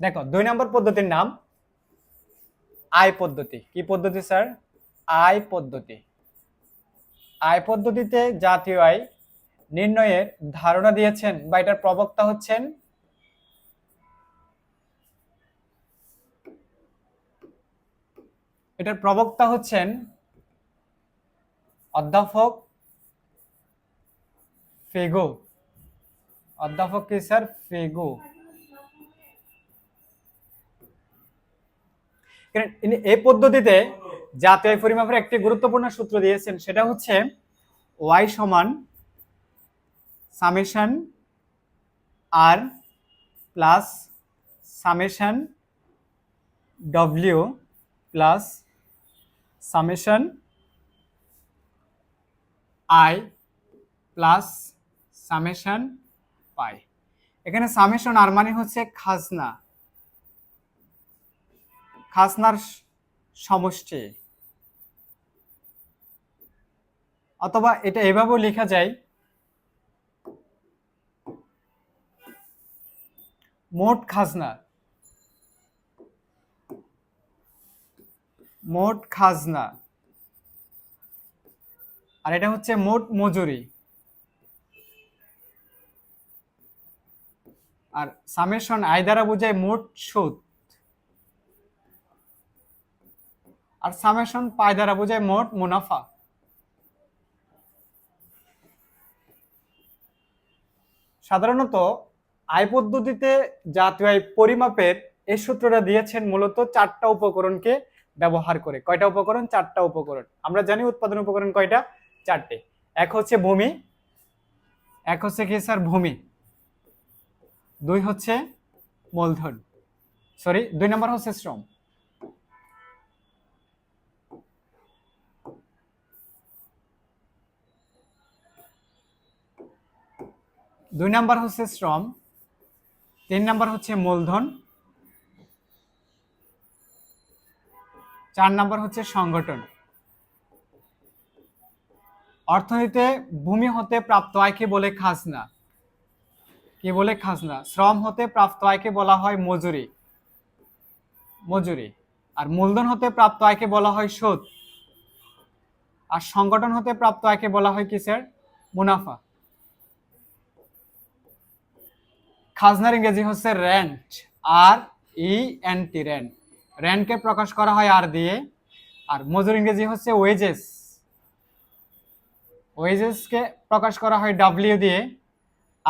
দেখো, দুই নম্বর পদ্ধতির নাম আয় পদ্ধতি। কি পদ্ধতি, স্যার? আয় পদ্ধতি। আয় পদ্ধতিতে জাতীয় আয় নির্ণয়ের ধারণা দিয়েছেন বা এটার প্রবক্তা হচ্ছেন এটার প্রবক্তা হচ্ছেন অধ্যাপক ফেগো। অধ্যাপক কি, স্যার? ফেগো। এই পদ্ধতিতে জাতীয় পরিমাপের একটি গুরুত্বপূর্ণ সূত্র দিয়েছেন। সেটা হচ্ছে ওয়াই সমান summation R plus summation W plus summation I plus summation pi. এখানে সামেশন আর মানে হচ্ছে খাজনা। খাজনার সমষ্টি। অথবা এটা এভাবেও লেখা যায়, মোট খাজনা। মোট খাজনা। আর এটা হচ্ছে মোট মজুরি। আর সামেশন আয় দ্বারা বোঝায় মোট সুদ। আর সামেশন পায় দ্বারা বোঝায় মোট মুনাফা। সাধারণত আয় পদ্ধতিতে জাতীয় আয় পরিমাপের এই সূত্রটা দিয়েছেন মূলত চারটা উপকরণকে ব্যবহার করে। কয়টা উপকরণ? চারটা উপকরণ। আমরা জানি উৎপাদন উপকরণ কয়টা? চারটে। এক হচ্ছে ভূমি, এক হচ্ছে কি স্যার? ভূমি। দুই হচ্ছে মূলধন। সরি দুই নম্বর হচ্ছে শ্রম। দুই নাম্বার হচ্ছে শ্রম, তিন নাম্বার হচ্ছে মূলধন, চার নাম্বার হচ্ছে সংগঠন। অর্থনীতিতে ভূমি হতে প্রাপ্ত আয়কে বলে খাজনা? কি বলে খাজনা। শ্রম হতে প্রাপ্ত আয়কে বলা হয় মজুরি। মজুরি। আর মূলধন হতে প্রাপ্ত আয়কে বলা হয় সুদ আর সংগঠন হতে প্রাপ্ত আয়কে বলা হয় কি স্যার মুনাফা। খাজনার ইংরেজি হচ্ছে rent R E N T rent র্যান্টকে প্রকাশ করা হয় আর দিয়ে। আর মজুর ইংরেজি হচ্ছে ওয়েজেস ওয়েজেসকে প্রকাশ করা হয় ডাব্লিউ দিয়ে।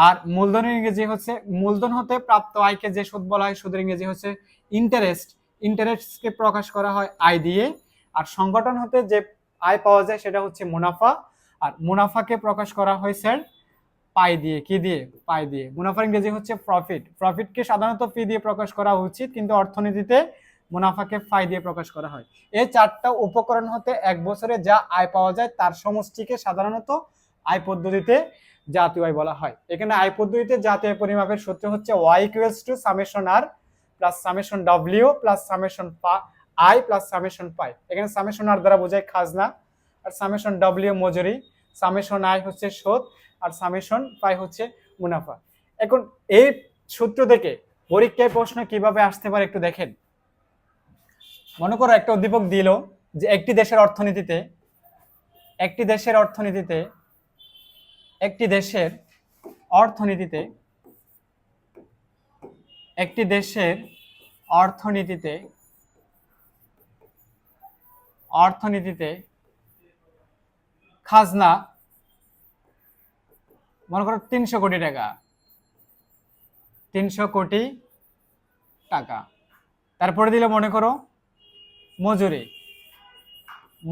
আর মূলধনের ইংরেজি হচ্ছে, মূলধন হতে প্রাপ্ত আয়কে যে সুদ বলা হয়, সুদের ইংরেজি হচ্ছে ইন্টারেস্ট ইন্টারেস্টকে প্রকাশ করা হয় আয় দিয়ে। আর সংগঠন হতে যে আয় পাওয়া যায় সেটা হচ্ছে মুনাফা। আর মুনাফাকে প্রকাশ করা হয় স্যার পাই দিয়ে, কি দিয়ে? পাই দিয়ে। মুনাফার ইংরেজি হচ্ছে প্রফিট প্রফিটকে সাধারণত পি দিয়ে প্রকাশ করা উচিত, কিন্তু অর্থনীতিতে মুনাফাকে ফাই দিয়ে প্রকাশ করা হয়। এই চারটা উপকরণ হতে এক বছরে যা আয় পাওয়া যায়, তার সমষ্টিকে সাধারণত আয় পদ্ধতিতে জাতীয় আয় বলা হয়। এখানে আয় পদ্ধতিতে জাতীয় পরিমাপের সূত্র হচ্ছে Y equals to summation R plus summation W plus summation পা আই প্লাস সামেশন পাই এখানে সামেশন আর দ্বারা বোঝায় খাজনা, আর সামেশন ডব্লিউ মজুরি। সামেশন আয় হচ্ছে সুদ আর সামেশন পাই হচ্ছে মুনাফা। এখন এই সূত্র থেকে পরীক্ষায় প্রশ্ন কীভাবে আসতে পারে একটু দেখেন। মনে করো একটা উদ্দীপক দিল যে একটি দেশের অর্থনীতিতে, একটি দেশের অর্থনীতিতে একটি দেশের অর্থনীতিতে, একটি দেশের অর্থনীতিতে অর্থনীতিতে খাজনা, মনে করো তিনশো কোটি টাকা, তিনশো কোটি টাকা। তারপরে দিলে মনে করো মজুরি।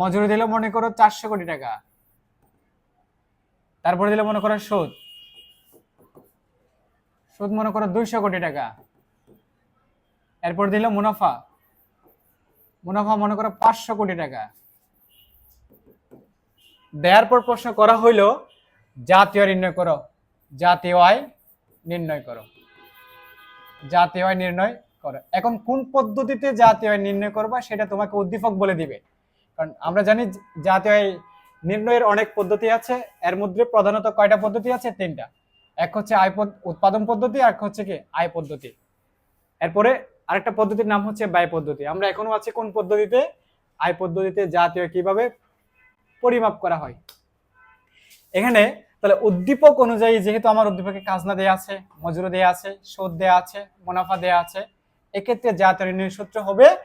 মজুরি দিলে মনে করো চারশো কোটি টাকা। তারপরে দিলে মনে করো সুদ। সুদ মনে করো দুইশো কোটি টাকা। এরপর দিল মুনাফা। মুনাফা মনে করো পাঁচশো কোটি টাকা। দেওয়ার পর প্রশ্ন করা হইল, জাতীয় নির্ণয় করো। জাতীয় আয় নির্ণয় করো। জাতীয় আয় নির্ণয় করো। এখন কোন পদ্ধতিতে জাতীয় আয় নির্ণয় করবা সেটা তোমাকে উদ্দীপক বলে দিবে। কারণ আমরা জানি জাতীয় আয় নির্ণয়ের অনেক পদ্ধতি আছে। এর মধ্যে প্রধানত কয়টা পদ্ধতি আছে? তিনটা। এক হচ্ছে আয় পদ- উৎপাদন পদ্ধতি, আর এক হচ্ছে কি? আয় পদ্ধতি। এরপরে আরেকটা পদ্ধতির নাম হচ্ছে ব্যয় পদ্ধতি। আমরা এখনও আছি কোন পদ্ধতিতে? আয় পদ্ধতিতে জাতীয় কীভাবে পরিমাপ করা হয়। এখানে তাহলে উদ্দীপক অনুযায়ী যেহেতু আমার উদ্দীপকে খাজনা দেয়া আছে, মজুরি দেয়া আছে সুদ দেয়া আছে, মুনাফা দেয়া আছে, এক্ষেত্রে জাতীয় নির্ণয় সূত্র হবে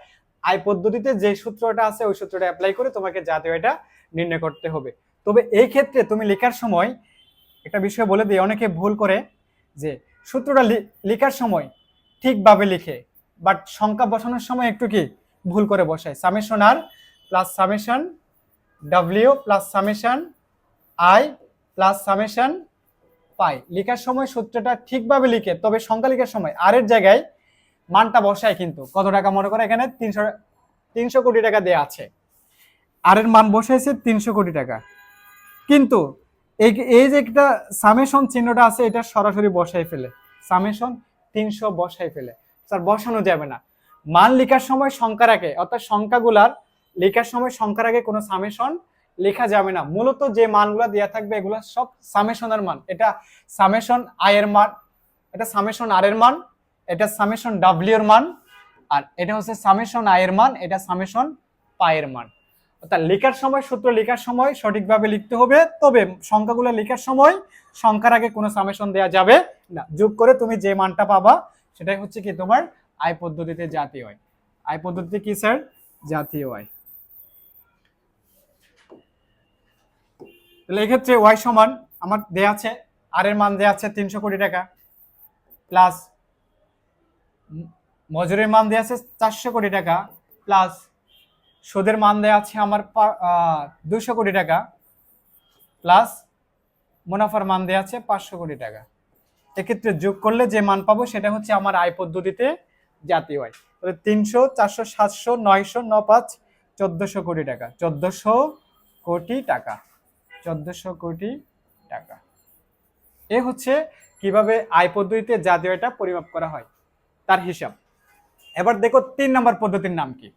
আয় পদ্ধতিতে যে সূত্রটা আছে, ওই সূত্রটা অ্যাপ্লাই করে তোমাকে জাতীয় এটা নির্ণয় করতে হবে। তবে এই ক্ষেত্রে তুমি লেখার সময় একটা বিষয় বলে দিই, অনেকে ভুল করে যে সূত্রটা লেখার সময় ঠিকভাবে লিখে বাট সংখ্যা বসানোর সময় একটু কি ভুল করে বসায়। Summation R plus summation W plus summation I plus summation pi লেখার সময় সূত্রটা ঠিকভাবে লিখে, তবে সংখ্যা লেখার সময় আর এর জায়গায় মানটা বসায় কিন্তু। কত টাকা মনে করে এখানে? তিনশো তিনশো কোটি টাকা দেয়া আছে। আর এর মান বসাইছে তিনশো কোটি টাকা। কিন্তু এই এই যে একটা সামেশন চিহ্নটা আছে, এটা সরাসরি বসাই ফেলে। সামেশন তিনশো বসাই ফেলে। স্যার, বসানো যাবে না। মান লেখার সময় সংখ্যার আগে, অর্থাৎ সংখ্যাগুলার লেখার সময় সংখ্যার আগে কোনো সামেশন লেখা যাবে না। মূলত যে মানগুলো দেওয়া থাকবে, এগুলো সব সামেশনের মান। এটা সামেশন আয়ের মান, এটা সামেশন আর এর মান, এটা সামেশন ডাব্লিউ এর মান, আর এটা হচ্ছে সামেশন আয়ের মান, এটা সামেশন পায়ের মান। অর্থাৎ লেখার সময়, সূত্র লেখার সময় সঠিকভাবে লিখতে হবে, তবে সংখ্যাগুলো লেখার সময় সংখ্যার আগে কোনো সামেশন দেওয়া যাবে না। যোগ করে তুমি যে মানটা পাবা, সেটাই হচ্ছে কি তোমার আয় পদ্ধতিতে জাতীয় আয় আয় পদ্ধতিতে কি স্যার জাতীয় আয় তাহলে এক্ষেত্রে ওয়াই সমান আমার দেয়া আছে আর এর মান দেয়া আছে তিনশো কোটি টাকা প্লাস মজুরির মান দেয়া আছে চারশো কোটি টাকা প্লাস সুদের মান দেয়া আছে আমার দুশো কোটি টাকা প্লাস মুনাফার মান দেয়া আছে পাঁচশো কোটি টাকা। এক্ষেত্রে যোগ করলে যে মান পাবো সেটা হচ্ছে আমার আয় পদ্ধতিতে জাতীয় আয়। তাহলে তিনশো, চারশো, সাতশো, নয়শো ন পাঁচ চোদ্দশো কোটি টাকা। চোদ্দশো কোটি টাকা। চোদ্দশো কোটি টাকা। এ হচ্ছে কীভাবে আয় পদ্ধতিতে জাতীয় আয়টা পরিমাপ করা হয়। তার হিসাব। এবার দেখো তিন নম্বর পদ্ধতির নাম কি?